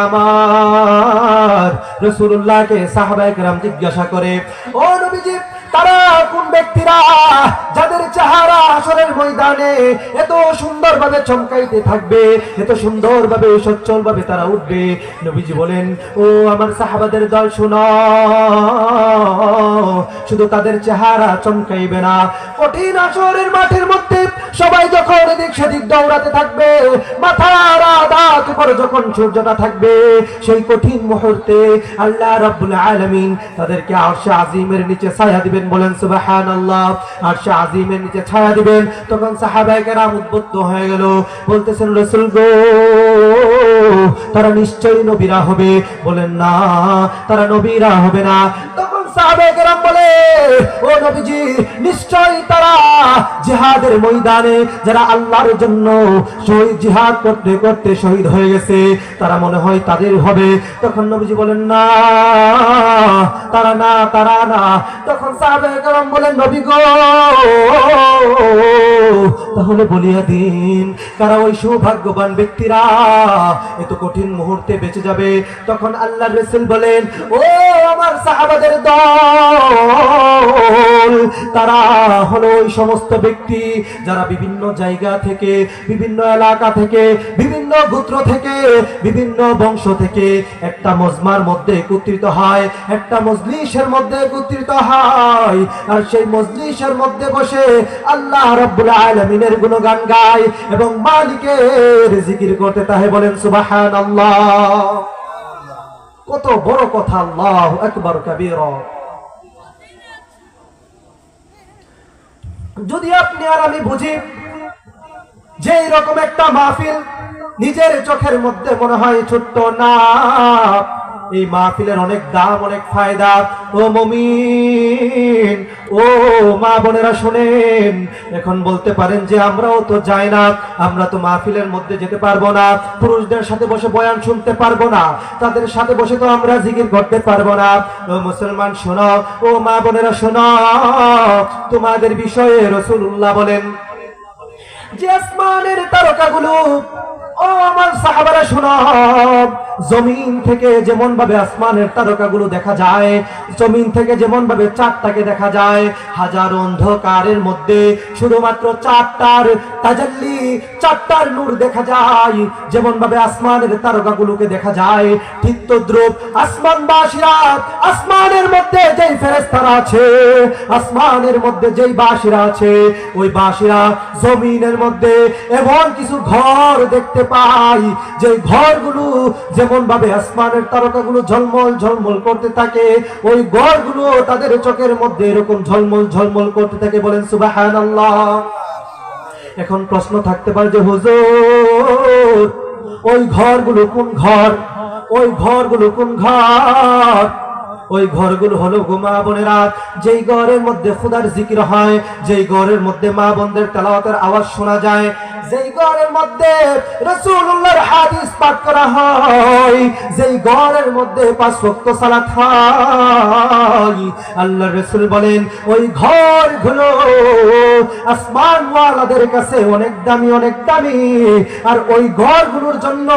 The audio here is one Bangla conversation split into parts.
আমার রসুল্লাহকে সাহাবায়ে কেরাম জিজ্ঞাসা করে ও নবীজি তারা কোন ব্যক্তিরা যাদের চেহারা আসরের ময়দানে এত সুন্দরভাবে চমকাইতে থাকবে, এত সুন্দরভাবে, সচ্ছলভাবে তারা উঠবে? নবীজি বলেন, ও আমার সাহাবাদের দল, শোনো। শুধু তাদের চেহারা চমকাইবে না। কঠিন আসরের মাঠের মধ্যে সবাই যখন এদিক সেদিক দৌড়াতে থাকবে, মাথার আদাত উপরে যখন সূর্যটা থাকবে, সেই কঠিন মুহূর্তে আল্লাহ রাব্বুল আলামিন তাদেরকে আরশে আজিমের নিচে ছায়া দিবেন, বলেন সুবাহান আল্লাহ আর সে আজিমের নিচে ছায়া দিবেন। তখন সাহাবায়ে কেরাম উদ্বুদ্ধ হয়ে গেল। বলতেছেন, রসুল গো, তারা নিশ্চয়ই নবীরা হবে। বলেন, না, তারা নবীরা হবে না। তারা মনে হয় তাদের হবে। তখন নবীজি বলেন, না, তারা না তারা না। তখন বলেন, নবী গো, তাহলে বলিয়া দিন, কারা ওই সৌভাগ্যবান ব্যক্তিরা এত কঠিন মুহূর্তে বেঁচে যাবে? তখন আল্লাহ রসুল বলেন, ও আমার সাহাবাদের দল তারা হলো ওই সমস্ত ব্যক্তি যারা বিভিন্ন জায়গা থেকে, বিভিন্ন এলাকা থেকে, বিভিন্ন গোত্র থেকে, বিভিন্ন বংশ থেকে একটা মজমার মধ্যে একত্রিত হয়, একটা মজলিসের মধ্যে একত্রিত হয়। আর সেই মজলিসের মধ্যে বসে আল্লাহ রাব্বুল আলামিনের গুণগান গায় এবং মালিকের জিকির করতে তাহে বলেন, সুবহানাল্লাহ। কত বড় কথা, আল্লাহ একবার কাবির। যদি আপনি আর আমি বুঝি যে এইরকম একটা মাহফিল নিজের চোখের মধ্যে মনে হয় ছোট্ট, না। এই মাহফিলের অনেক দাম, অনেক ফায়দা। ও মমিন ও মা বোনেরা শোনেন, এখন বলতে পারেন যে আমরাও তো যাই না, আমরা তো মাহফিলের মধ্যে যেতে পারব না, পুরুষদের সাথে বসে বয়ান শুনতে পারব না, তাদের সাথে বসে তো আমরা জিকির করতে পারব না। ও মুসলমান শোনো, ও মা বোনেরা শোনো, তোমাদের বিষয়ে রসুল্লাহ বলেন, যে আসমানের তারকাগুলো, ও আমার সাহাবারা শোনো জমিন থেকে যেমন ভাবে আসমানের তারকাগুলো দেখা যায়, জমিন থেকে যেমন ভাবে চাঁদটাকে দেখা যায়, হাজার অন্ধকারের মধ্যে শুধুমাত্র চারটার তাজাল্লি চারটার নূর দেখা যায় যেমন ভাবে আসমানের তারকাগুলোকে দেখা যায়। ঠিক আসমানবাসীরা আসমানের মধ্যে যেই ফেরেস্তারা আছে, আসমানের মধ্যে যেই বাসীরা আছে, ওই বাসীরা জমিনের মধ্যে এমন কিছু ঘর দেখতে পাই যে ঘরগুলো যেমন ভাবে আসমানের তারকাগুলো ঝলমল ঝলমল করতে থাকে, ওই ঘরগুলো তাদের চোখের মধ্যে এরকম ঝলমল ঝলমল করতে থাকে বলেন, সুবাহানাল্লাহ। এখন প্রশ্ন থাকতে পারে যে, হুজুর, ওই ঘরগুলো কোন ঘর? ওই ঘরগুলো কোন ঘর? ওই ঘরগুলো হলো গোমা বোনেরা, যেই ঘরের মধ্যে খুদার জিকির হয়, যেই ঘরের মধ্যে মা বোনদের তেলাওয়াতের আওয়াজ শোনা যায় যেই ঘরের মধ্যে রাসূলুল্লাহর হাদিস পাঠ করা হয়, যেই ঘরের মধ্যে পাঁচ ওয়াক্ত সালাত হয় আল্লাহ রাসূল বলেন, ওই ঘরগুলো আসমানওয়ালাদের কাছে অনেক দামি অনেক দামি, আর ওই ঘরগুলোর জন্য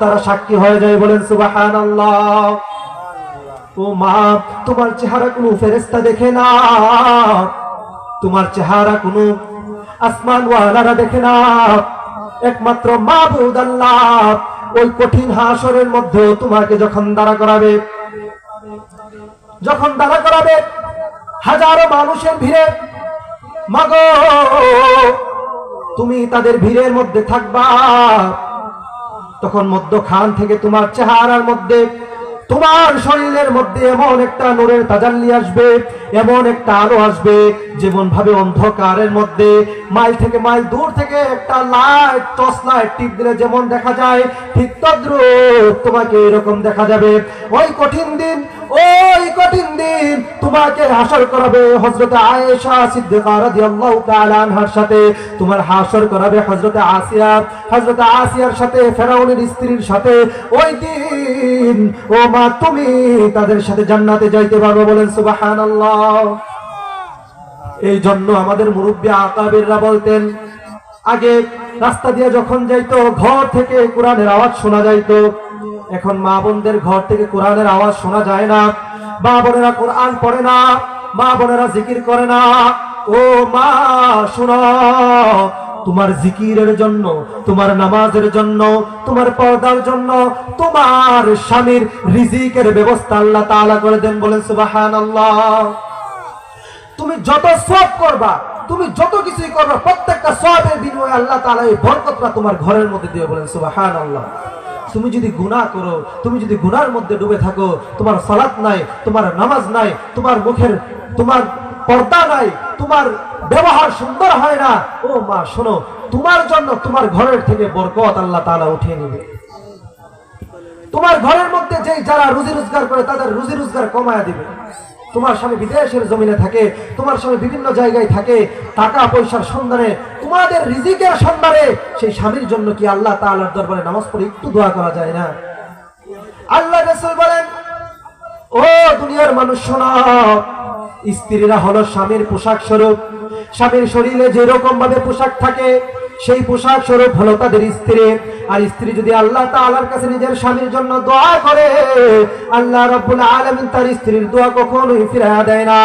তারা সাক্ষী হয়ে যায় বলেন, সুবহানাল্লাহ। ও মা, তোমার চেহারা কোনো ফেরেস্তা দেখে না। তোমার চেহারা কোনো আসমান ওয়ালারা দেখে না একমাত্র মাহবুদ আল্লাহ। ওই কঠিন হাসরের মধ্যে তোমাকে যখন দাঁড়া করাবে, যখন দাঁড়া করাবে, হাজারো মানুষের ভিড়ে, মাগো, তুমি তাদের ভিড়ের মধ্যে থাকবা। তখন মধ্য খান থেকে তোমার চেহারার মধ্যে তোমার শরীরের মধ্যে এমন একটা নূরের তাজাল্লি আসবে, এমন একটা আলো আসবে যেমন ভাবে অন্ধকারের মধ্যে, মাইল থেকে মাইল দূর থেকে একটা লাইট, টর্চ লাইট টিপ দিলে যেমন দেখা যায়, ঠিক তদ্রুপ তোমাকে এরকম দেখা যাবে। ওই কঠিন দিন, ওই কঠিন দিন তোমাকে হাসর করাবে হযরত আয়েশা সিদ্দিকা রাদিয়াল্লাহু তাআলা আনহার সাথে। তোমার হাসর করাবে হযরত আসিয়া, হযরত আসিয়ার সাথে, ফেরাউনের স্ত্রীর সাথে। ওই দিন ও মা, তুমি তাদের সাথে জান্নাতে যাইতে পারবে বলেন সুবহানাল্লাহ। এই জন্য আমাদের মুরব্বী আকাবিররা বলতেন, আগে রাস্তা দিয়ে যখন যাইতো, ঘর থেকে কোরআনের আওয়াজ শোনা যাইতো। এখন মা বোনদের ঘর থেকে কোরআনের আওয়াজ শোনা যায় না। মা বোনেরা কোরআন পড়ে না, মা বোনেরা জিকির করে না। ও মা, শোনো তোমার জিকিরের জন্য, তোমার নামাজের জন্য, তোমার পর্দার জন্য, তোমার স্বামীর রিজিকের ব্যবস্থা আল্লাহ তাআলা করে দেন বলেন সুবহানাল্লাহ। তুমি যত সব করবা, তুমি যত কিছুই করবা, প্রত্যেকটা সবের বিনিময়ে আল্লাহ তাআলা এই বরকতটা তোমার ঘরের মধ্যে দিয়ে বলেন সুবাহান আল্লাহ তুমি যদি গুনাহ করো, তুমি যদি গুনার মধ্যে ডুবে থাকো, তোমার সালাত নাই, তোমার নামাজ নাই, তোমার মুখের, তোমার পর্দা নাই, তোমার ব্যবহার সুন্দর হয় না। ও মা, শোনো, তোমার জন্য তোমার ঘরের থেকে বরকত আল্লাহ তাআলা উঠিয়ে নেবে। তোমার ঘরের মধ্যে যে যারা রুজি রোজগার করে, তাদের রুজি রোজগার কমায়া দিবে। তোমার স্বামী বিদেশের জমিনে থাকে, তোমার স্বামী বিভিন্ন জায়গায় থাকে, টাকা পয়সার সন্ধানে, তোমাদের রিজিকের সন্ধানে, সেই স্বামীর জন্য কি আল্লাহ তাআলার দরবারে নামাজ পড়ে একটু দোয়া করা যায় না? আল্লাহ বলেন, ও দুনিয়ার মানুষ, শোনো স্ত্রীরা হলো স্বামীর পোশাক স্বরূপ। স্বামীর শরীরে যে রকম ভাবে পোশাক থাকে, সেই পোশাক স্বরূপ হলো তাদের স্ত্রী। আর স্ত্রী যদি আল্লাহ তাআলার কাছে নিজের স্বামীর জন্য দোয়া করে, আল্লাহ রাব্বুল আলামিন তার স্ত্রীর দোয়া কখনোই ফিরাইয়া দেয় না।